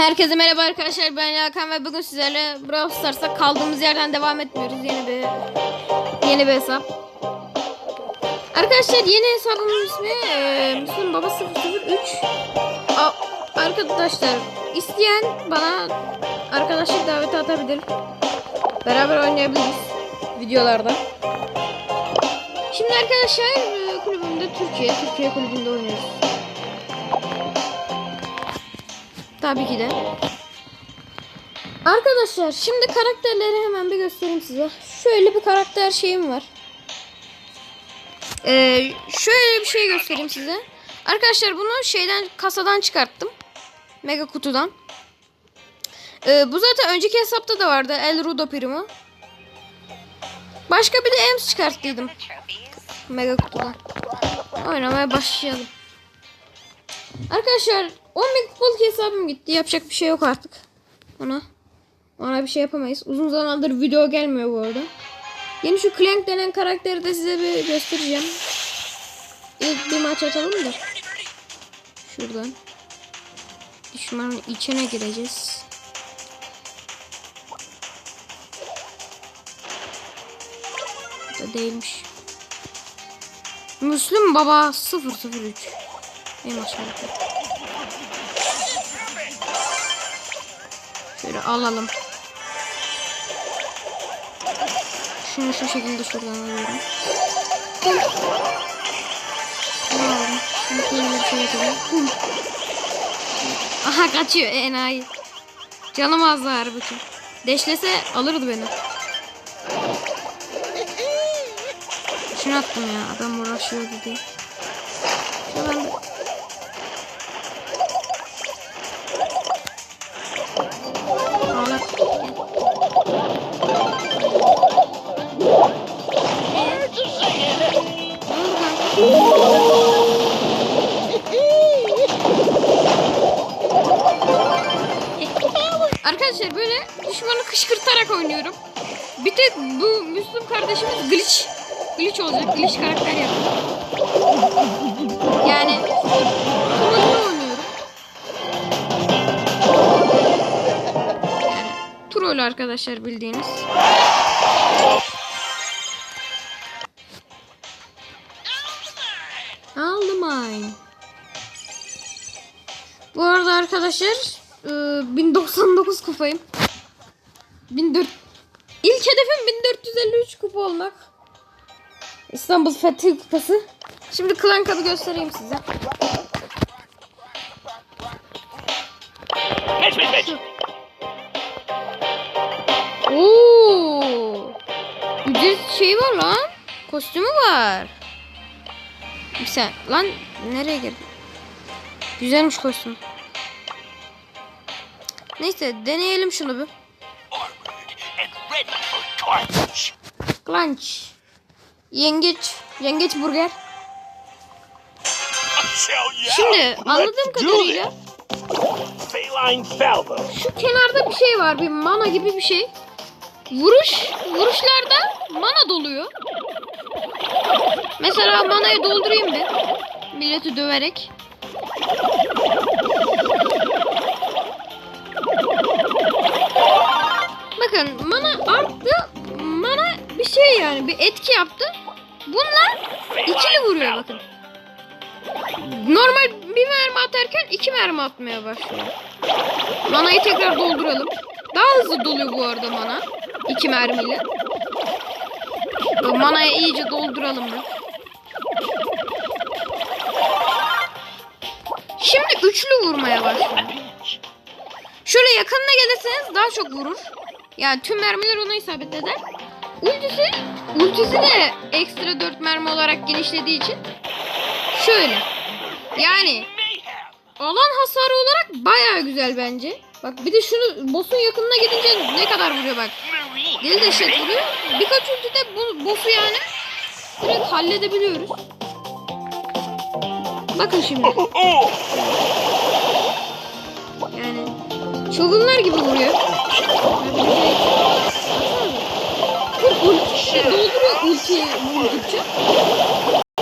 Herkese merhaba arkadaşlar ben Hakan ve bugün sizlerle Brawl Stars'a kaldığımız yerden devam etmiyoruz yeni bir yeni bir hesap. Arkadaşlar yeni hesabımın ismi Müslüm Baba 003. A- arkadaşlar isteyen bana arkadaşlık daveti atabilir. Beraber oynayabiliriz videolarda. Şimdi arkadaşlar kulübümde Türkiye, Türkiye kulübünde oynuyoruz. Tabii ki de. Arkadaşlar şimdi karakterleri hemen bir göstereyim size. Şöyle bir karakter şeyim var. Ee, şöyle bir şey göstereyim size. Arkadaşlar bunu şeyden kasadan çıkarttım. Mega kutudan. Ee, bu zaten önceki hesapta da vardı. El Rudo Primo. Başka bir de Ems çıkarttıydım. Mega kutudan. Oynamaya başlayalım. Arkadaşlar 10 bin kupalık hesabım gitti. Yapacak bir şey yok artık. Ona. Ona bir şey yapamayız. Uzun zamandır video gelmiyor bu arada. Yeni şu Clank denen karakteri de size bir göstereceğim. İlk bir maç atalım da. Şuradan. Düşmanın içine gireceğiz. Da değilmiş. Müslüm Baba 003. Ey maşallah. Şöyle alalım. Şunu şu şekilde şuradan alıyorum. Aldım. Şunu şöyle bir şey. Aha kaçıyor enayi. Canım azdı halbuki. Deşlese alırdı beni. Şunu attım ya. Adam uğraşıyordu diye. Şuradan bir- kardeşimiz glitch. Glitch olacak. Glitch karakter yaptı. Yani trollü oynuyorum. Yani troll arkadaşlar bildiğiniz. Aldım ay. Bu arada arkadaşlar e, 1099 kupayım. 1400 İlk hedefim 1453 kupa olmak. İstanbul Fethi Kupası. Şimdi Klan Cup'ı göstereyim size. Mitch, Mitch, Mitch. Oo! Ücret şey var lan. Kostümü var. Bir sen lan nereye girdin? Güzelmiş kostüm. Neyse deneyelim şunu bir. Carnage. Lunch. Yengeç. Yengeç burger. Şimdi anladığım kadarıyla şu kenarda bir şey var. Bir mana gibi bir şey. Vuruş, vuruşlarda mana doluyor. Mesela manayı doldurayım bir. Milleti döverek. Bakın mana arttı. Bir şey yani bir etki yaptı. Bunlar ikili vuruyor bakın. Normal bir mermi atarken iki mermi atmaya başlıyor. Manayı tekrar dolduralım. Daha hızlı doluyor bu arada mana. İki mermiyle. Manayı iyice dolduralım bir. Şimdi üçlü vurmaya başlıyor. Şöyle yakınına gelirseniz daha çok vurur. Yani tüm mermiler ona isabet eder. Ultisi, ultisi de ekstra 4 mermi olarak genişlediği için şöyle. Yani alan hasarı olarak baya güzel bence. Bak bir de şunu boss'un yakınına gidince ne kadar vuruyor bak. Deli dehşet vuruyor. Birkaç ultide bu boss'u yani direkt halledebiliyoruz. Bakın şimdi. Yani çılgınlar gibi vuruyor. Ulti dolduruyor ultiyi vurdukça.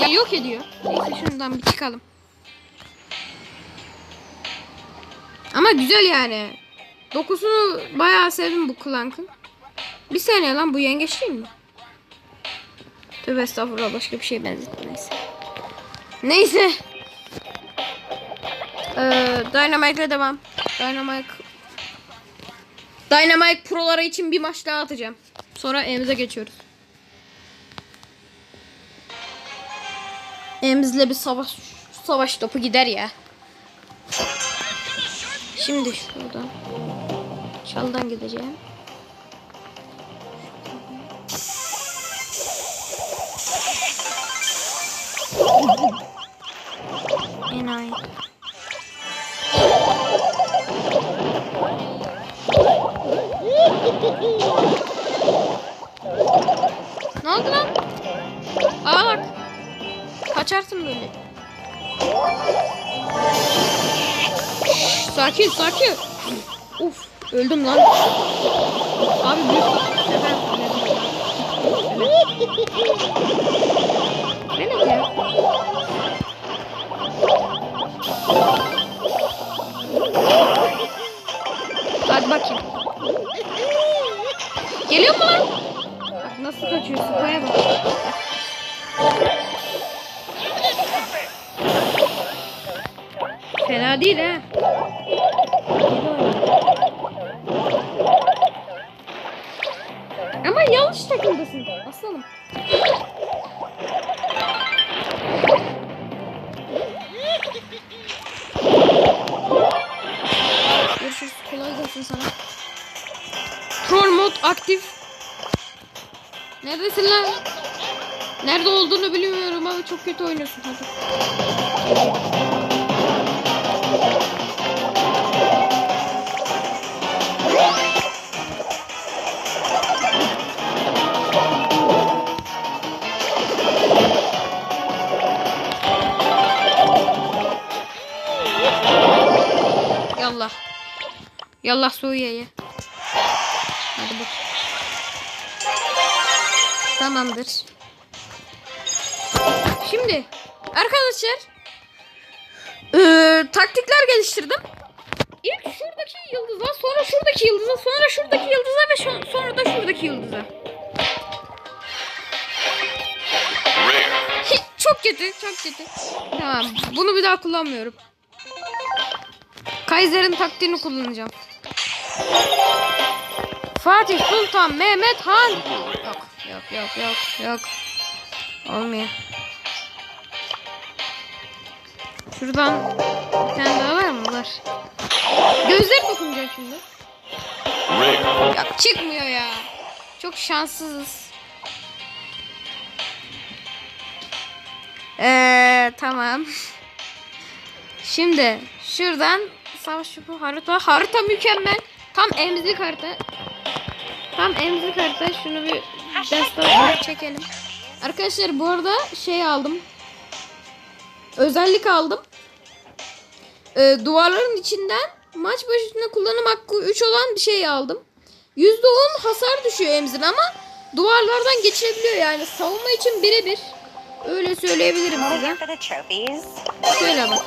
Ya yok ediyor. Neyse şundan bir çıkalım. Ama güzel yani. Dokusunu bayağı sevdim bu Clank'ın. Bir saniye lan bu yengeç değil mi? Tövbe estağfurullah başka bir şey benzettim neyse. Neyse. Ee, Dynamite'le devam. Dynamite Dynamite Pro'lara için bir maç daha atacağım. Sonra evimize geçiyoruz. Evimizle bir savaş savaş topu gider ya. Şimdi şuradan çaldan gideceğim. Enayi. Sakin sakin. Uf öldüm lan. Abi büyük sefer. Evet ya. Hadi bakayım. Geliyor mu lan? Bak nasıl kaçıyor sıkaya bak. Fena değil ha. Ama yanlış takımdasın aslanım. Görüşürüz. Kolay gelsin sana. Troll mod aktif. Neredesin lan? Nerede olduğunu bilmiyorum ama çok kötü oynuyorsun hadi. Yallah. Yallah Suriye'ye. Hadi bak. Tamamdır. Şimdi arkadaşlar eee, taktikler geliştirdim. İlk şuradaki yıldıza, sonra şuradaki yıldıza, sonra şuradaki yıldıza ve şu- sonra da şuradaki yıldıza. Rare. Hi, çok kötü, çok kötü. Tamam, bunu bir daha kullanmıyorum. Kaiser'in taktiğini kullanacağım. Fatih Sultan Mehmet Han. Yok, yok, yok, yok, yok. Olmuyor. Şuradan bir tane daha var mı? Var. Gözleri dokunacak şimdi. Ya çıkmıyor ya. Çok şanssızız. Eee tamam. Şimdi şuradan savaş bu harita. Harita mükemmel. Tam emzik harita. Tam emzik harita. Şunu bir desktop'a çekelim. Arkadaşlar bu arada şey aldım. Özellik aldım. Ee, duvarların içinden maç başında kullanım hakkı 3 olan bir şey aldım. %10 hasar düşüyor emzin ama duvarlardan geçebiliyor yani. Savunma için birebir. Öyle söyleyebilirim size. Şöyle bak.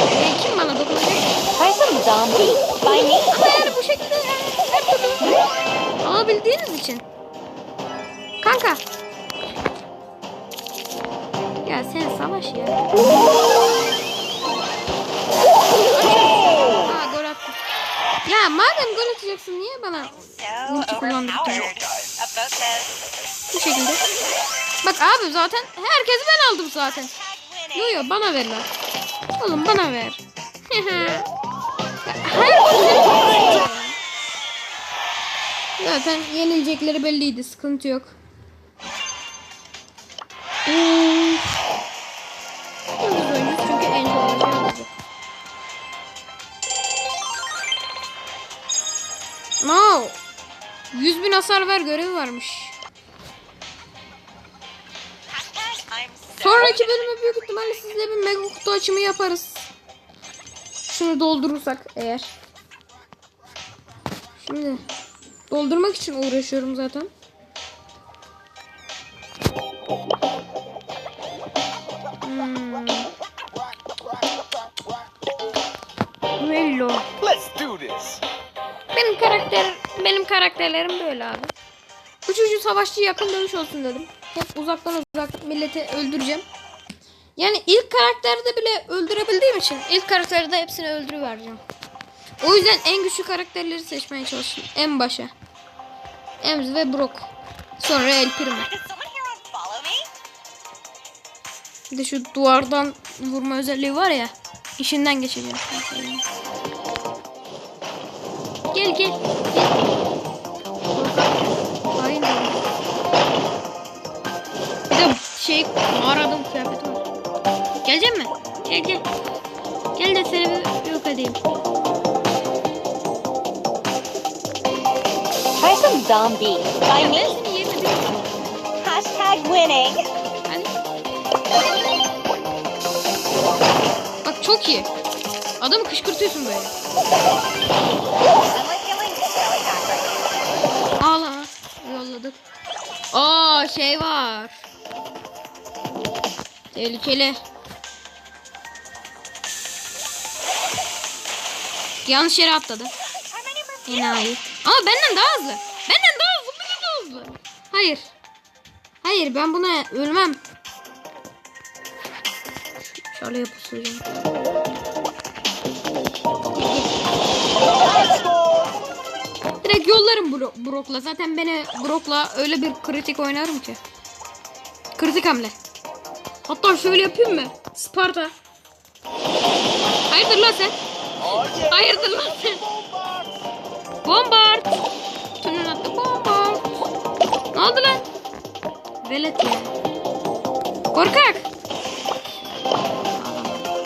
E, kim bana dokunacak? Try some zombie. By me. Ama yani bu şekilde türlü alabildiğiniz için. Kanka. Ya sen savaş ya. Aa gol attı. Ya madem gol atacaksın niye bana Ulti bu şekilde? Bak abi zaten herkesi ben aldım zaten. Yo yo bana ver lan. Oğlum bana ver. Golü Zaten yenilecekleri belliydi. Sıkıntı yok. Çünkü en olacak. No. 100 bin hasar ver görevi varmış. Sonraki bölüme büyük ihtimalle sizle bir mega kutu açımı yaparız. Şunu doldurursak eğer. Şimdi doldurmak için uğraşıyorum zaten. Hmm. Hello. Let's do this. Benim karakter benim karakterlerim böyle abi. Üçüncü savaşçı yakın dövüş olsun dedim. Hep uzaktan uzak milleti öldüreceğim. Yani ilk karakterde bile öldürebildiğim için ilk karakterde hepsini öldürüvereceğim. O yüzden en güçlü karakterleri seçmeye çalıştım. En başa. Ems ve Brock. Sonra El Primo. Bir de şu duvardan vurma özelliği var ya. işinden geçeceğim. Gel gel. gel. Şey mağaradım kıyafeti var. Gelecek mi? Gel gel. Gel de seni bir yok edeyim. Try some zombie. By me. Hashtag winning. Hadi. Bak çok iyi. Adamı kışkırtıyorsun böyle. Ağla. Yolladık. Aa şey var. Tehlikeli. Yanlış yere atladı. Enayi. Ama benden daha hızlı. Benden daha hızlı. Benden daha hızlı. Hayır. Hayır ben buna ölmem. Şöyle yapıştıracağım. Direkt yollarım Bro Brock'la. Zaten beni Brock'la öyle bir kritik oynarım ki. Kritik hamle. Hatta şöyle yapayım mı? Sparta. Hayırdır lan sen? Hayırdır lan sen? Bombard. Tünün attı bombard. Ne oldu lan? Velet ya. Korkak.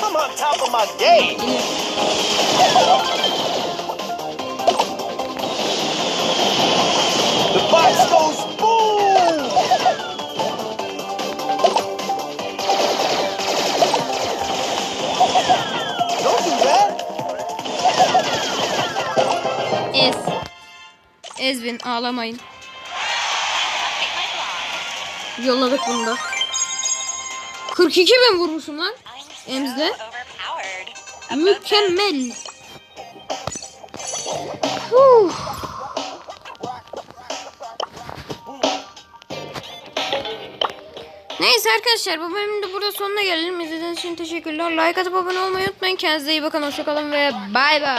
I'm on top of my game. The box goes Ezvin ağlamayın. Yolladık bunu da. 42 bin vurmuşum lan. Emzle. Mükemmel. Huh. Neyse arkadaşlar bu bölümün de burada sonuna gelelim. İzlediğiniz için teşekkürler. Like atıp abone olmayı unutmayın. Kendinize iyi bakın. Hoşçakalın ve bay bay.